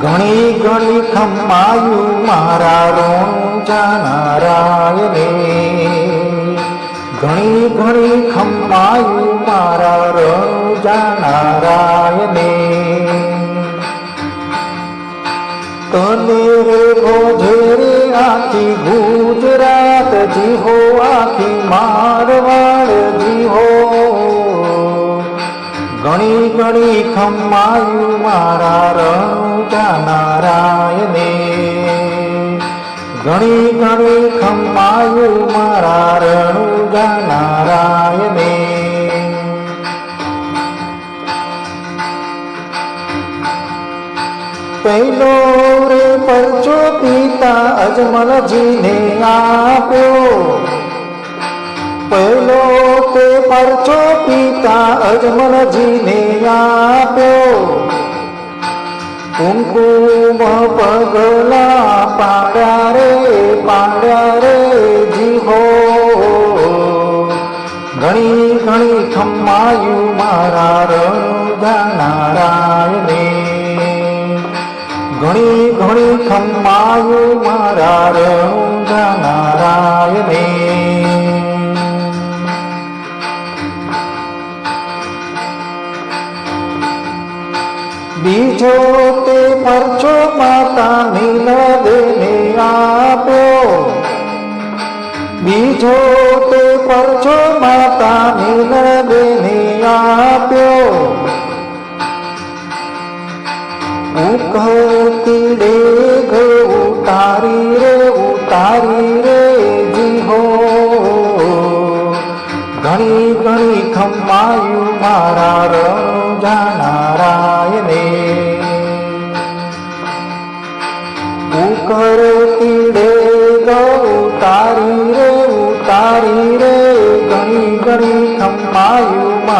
ઘણી ઘણી ખંભાયું મારા રોણું જાનારાયને ઘણી ઘણી ખંભાયું મારા રણું જાનારાયને તને રે ભોજે રે આખી ગુજરાત જીહો આખી મારવાડ ઘણી ઘણી ખમ્માયું મારા રણું નારાયણે. ઘણી ઘણી ખમ્માયું મારા રણું નારાયણે. પહેલો રે પરચો પિતા અજમલજીને આપ્યો. પહેલો તે પરચો પિતા અજમલજીને આપ્યો. કુંકુમ પગલા પાડ્યા રે પાડ્યા રે જીવો ઘણી ઘણી ખમ્માયું મારા બીજો તે પરચો માતા નીલદેને આપ્યો. બીજો તે પરચો માતા નીલદેને આપ્યો. ખમ્માયું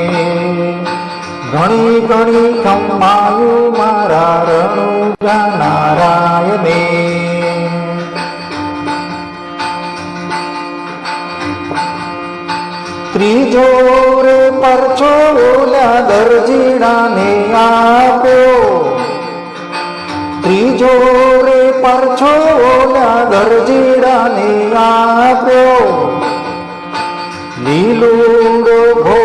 ઘણી ઘણી ખમ્માયું મારા રણું નારાયણે ત્રીજો રે પરચો ઓલા દરજીડાને આપ્યો ત્રીજો રે પરચો ઓલા દરજીડાને આપ્યો લીલુડો ઘોડો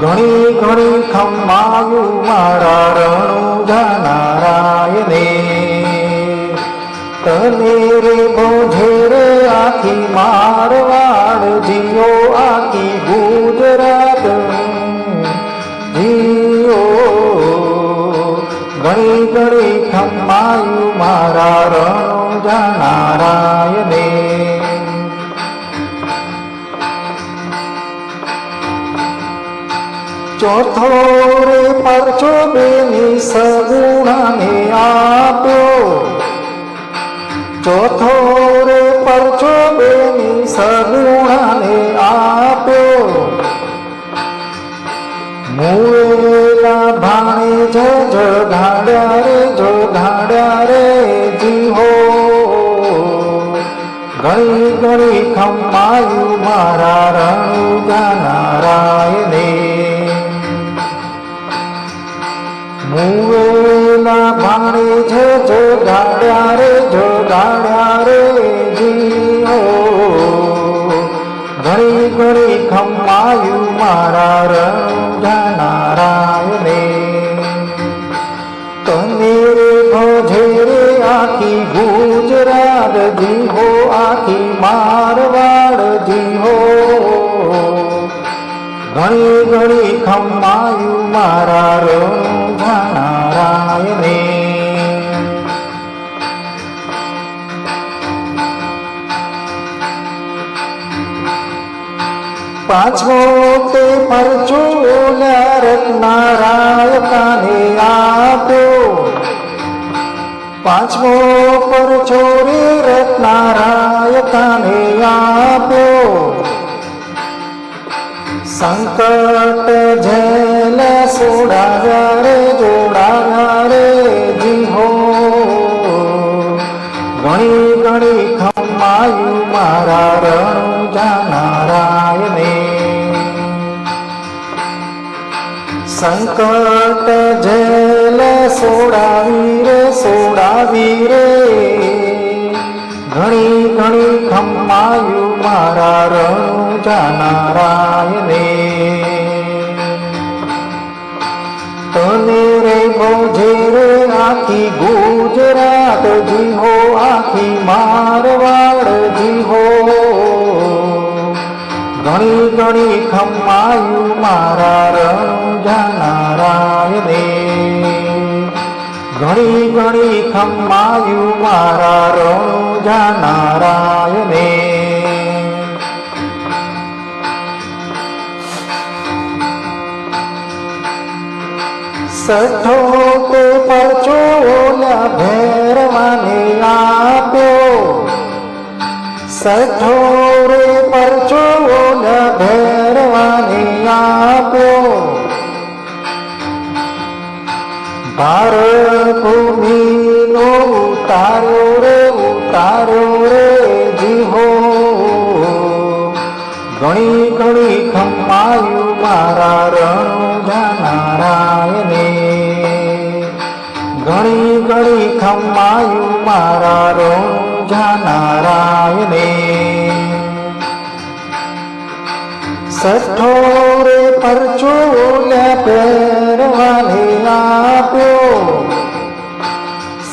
ઘણી ઘણી ખંભાયું મારા રણુજા નારાયણે. તને રે બોધે રે આખી મારવાડ જીઓ આખી ગુજરાત. જીઓ ઘણી ઘણી ખંભાયું મારા રણુજા નારાયણે. ચોથો રે પરચો બેની સગુણાને આપ્યો. ચોથો રે પરચો બેની સગુણાને આપ્યો. મુએલા ભાણે જ જગાડ્યા રે જગાડ્યા રે જીહો. ઘણી ઘણી ખમ્માયું મારા રણુજા મુવેલા ભાણે છે જગાડ્યા રે જગાડ્યા રે જીઓ. ઘણી ઘણી ખમ્માયું મારા રણુજા નારાયણે. તને રે ભોજે રે આખી ગુજરાત જીહો આખી મારવાડ જીહો ઘણી ઘણી ખમ્માયું મારા રણુજા પાંચમો તે પરચો રત્નારાય કાને આપ્યો. પાંચમો પરચો રે રત્નારાય કાને આપ્યો. સંકટ જેલ સોડાવ્યા રે સંકટ જેલ સોડાવી રે સોડાવી રે. ઘણી ઘણી ખમાયું મારા રણુ જાનારાયને તને રે બોજે રે, આખી ગુજરાત જીહો, આખી મારવાડ જીહો. ઘણી ઘણી ખમાયું મારા રણુ જાનારાયને ઘણી ઘણી ખમાયું મારા રણુજા જાનારાયને સઠો તે પરચો ઓલા ભેરવાને આપ્યો. સઠો રે પરચો ઓલા ભેરવાને આપ્યો. ભારત ભૂમિનો ઉતાર્યો રે ઉતાર્યો રે જીહો ઘણી ઘણી ખમાયું મારા રણુ જાનારાયને ઘણી ઘણી ખમાયું મારા રણુ જાનારાયને સઠો રે પરચો લે પહેરવાને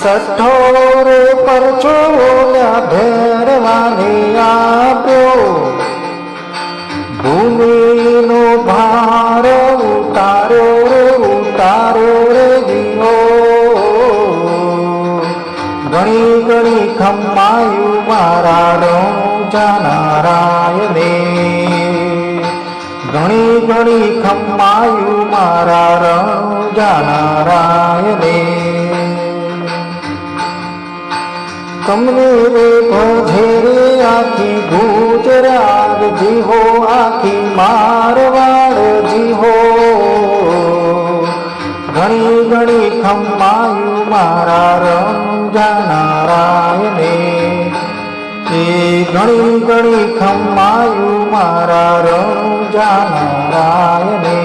સઠો રે પરચો લે ભેરવાને આપ્યો. ભૂમિનો ભાર ઉતારો રે ઉતારો રે જીવો ઘણી ઘણી ખમાયું મારા જાનારાયને. ઘણી ઘણી ખમાયું મારા રણુ જાનારાયને. તમને રે ભજે રે આખી ગુજરાત જીહો, આખી મારવાડ જીહો. ઘણી ઘણી ખમાયું મારા રણુ જાનારાયને એ ઘણી ઘણી ખમાયું મારા રણુ જાનારાયને